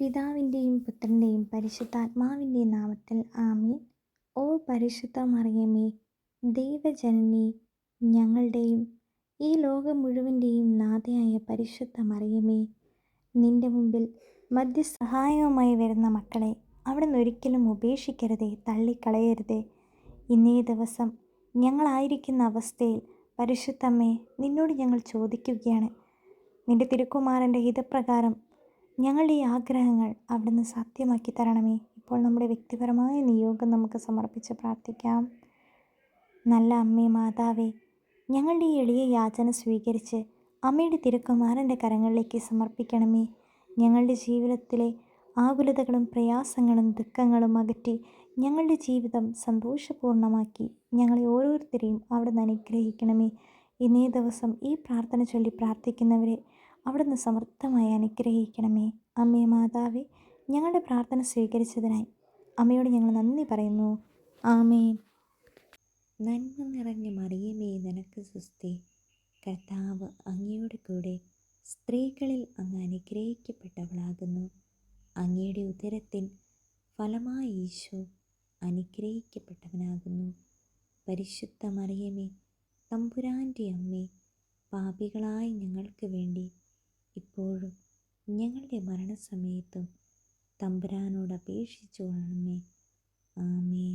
പിതാവിന്റെയും പുത്രന്റെയും പരിശുദ്ധാത്മാവിന്റെ നാമത്തിൽ ആമീൻ. ഓ പരിശുദ്ധ മറിയമേ ദൈവജനനി ഞങ്ങളുടെയും ഈ ലോകം മുഴുവന്റെയും നാഥയായ പരിശുദ്ധ മറിയമേ നിന്റെ മുമ്പിൽ മധ്യസഹായവുമായി വരുന്ന മക്കളെ അവിടുന്ന് ഒരിക്കലും ഉപേക്ഷിക്കരുതേ തള്ളിക്കളയരുതേ. ഇന്നേ ദിവസം ഞങ്ങളായിരിക്കുന്ന അവസ്ഥയിൽ പരിശുദ്ധമ്മേ നിന്നോട് ഞങ്ങൾ ചോദിക്കുകയാണ്. നിന്റെ തിരുക്കുമാരന്റെ ഹിതപ്രകാരം ഞങ്ങളുടെ ഈ ആഗ്രഹങ്ങൾ അവിടുന്ന് സത്യമാക്കി തരണമേ. ഇപ്പോൾ നമ്മുടെ വ്യക്തിപരമായ നിയോഗം നമുക്ക് സമർപ്പിച്ച് പ്രാർത്ഥിക്കാം. നല്ല അമ്മേ മാതാവേ ഞങ്ങളുടെ ഈ എളിയ യാചന സ്വീകരിച്ച് അമ്മയുടെ തിരുക്കുമാരന്റെ കരങ്ങളിലേക്ക് സമർപ്പിക്കണമേ. ഞങ്ങളുടെ ജീവിതത്തിലെ ആകുലതകളും പ്രയാസങ്ങളും ദുഃഖങ്ങളും അകറ്റി ഞങ്ങളുടെ ജീവിതം സന്തോഷപൂർണമാക്കി ഞങ്ങളെ ഓരോരുത്തരെയും അവിടുന്ന് അനുഗ്രഹിക്കണമേ. ഇന്നേ ദിവസം ഈ പ്രാർത്ഥന ചൊല്ലി പ്രാർത്ഥിക്കുന്നവരെ അവിടുന്ന് സമൃദ്ധമായി അനുഗ്രഹിക്കണമേ. അമ്മേ മാതാവേ ഞങ്ങളുടെ പ്രാർത്ഥന സ്വീകരിച്ചതിനായി അമ്മയോട് ഞങ്ങൾ നന്ദി പറയുന്നു. ആമേൻ. നന്മ നിറഞ്ഞ മറിയമേ നിനക്ക് സുസ്തി. കർത്താവ് അങ്ങയുടെ കൂടെ സ്ത്രീകളിൽ അങ്ങ് അനുഗ്രഹിക്കപ്പെട്ടവളാകുന്നു. അങ്ങയുടെ ഉദരത്തിൻ ഫലമായി ഈശോ അനുഗ്രഹിക്കപ്പെട്ടവനാകുന്നു. പരിശുദ്ധ മറിയമേ തമ്പുരാന്റെ അമ്മേ പാപികളായ ഞങ്ങൾക്ക് വേണ്ടി ഞങ്ങളുടെ മരണസമയത്തും തമ്പുരാനോട് അപേക്ഷിച്ചു കൊള്ളണമേ ആമേൻ.